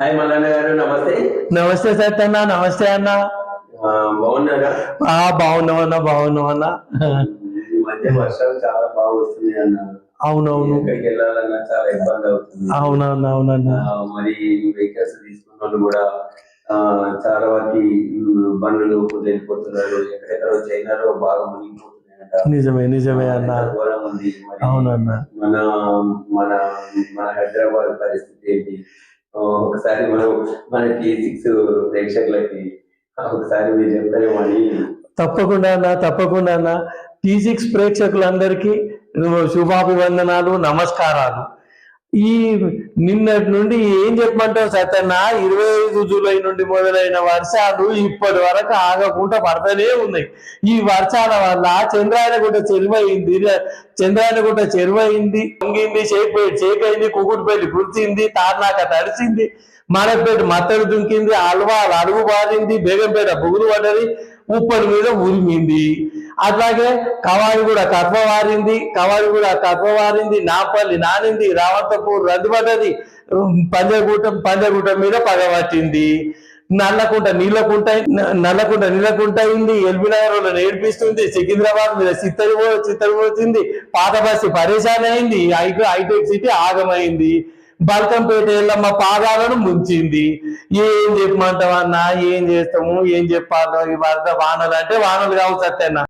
Hi Mallanna garu నమస్తే నమస్తే సత్యన్న నమస్తే అన్న. బాగున్నారా? బాగున్నావు అన్న బాగున్నావు అన్న. వర్షాలు చాలా బాగా వస్తున్నాయి అన్న. అవునవును. వెళ్ళాలన్నా చాలా ఇబ్బంది అవుతుంది. అవునన్న మరి వెహికల్స్ తీసుకున్న వాళ్ళు కూడా చాలా వరకు బండ్లు వెళ్ళిపోతున్నారు ఎక్కడెక్కడో చైనాలో బాగా మునిగిపోతున్నాయంట నిజమే నిజమే అన్న. అవునన్న. మన మన మన హైదరాబాద్ పరిస్థితి ఏంటి? ఒకసారి మనం మన సిక్స్ ప్రేక్షకులకి ఒకసారి మీరు చెప్తారేమని తప్పకుండా అన్న తప్పకుండా అన్న. టీ సిక్స్ ప్రేక్షకులందరికీ శుభాభివందనాలు నమస్కారాలు. ఈ నిన్నటి నుండి ఏం చెప్పమంటావు సత్యన్న? ఇరవై ఐదు జూలై నుండి మొదలైన వర్షాలు ఇప్పటి వరకు ఆగకుండా పడతనే ఉన్నాయి. ఈ వర్షాల వల్ల చంద్రాయనగుట్ట చెరువైంది. చంద్రాయనగుట్ట చెరువైంది. పొంగింది చేపే చేకైంది కుకుడుపల్లి గుర్తింది తార్నాక తడిసింది మనపేట మత్తడి దుంకింది అల్వాల్ అడుగు బారింది బేగంపేట బుగులు పడ్డది ఉప్పటి మీద ఉరిమింది. అట్లాగే కవాయి కూడా కర్ప కవాయి కూడా కర్పవారింది నాపల్లి నానింది రావంతపూర్ రద్దుపడ్డది పంజగుట్టం పంజగుట్టం మీద పగబట్టింది. నల్లకుంట నీళ్ళకుంట నల్లకుంట నీళ్ళకుంట అయింది ఎల్బీ నగర్లో నేర్పిస్తుంది సికింద్రాబాద్ మీద చిత్తడి పో- చిత్తడి పాత బస్సు పరేషాన్ అయింది హైటెక్ హైటెక్ సిటీ ఆగమైంది. బల్కంపేట ఎల్లమ్మ పాదాలను ముంచింది. ఏం చెప్పమంటావన్నా ఏం చేస్తాము ఏం చెప్పాలో ఈ వరద వానలు అంటే వానలు కావు సత్యన్న.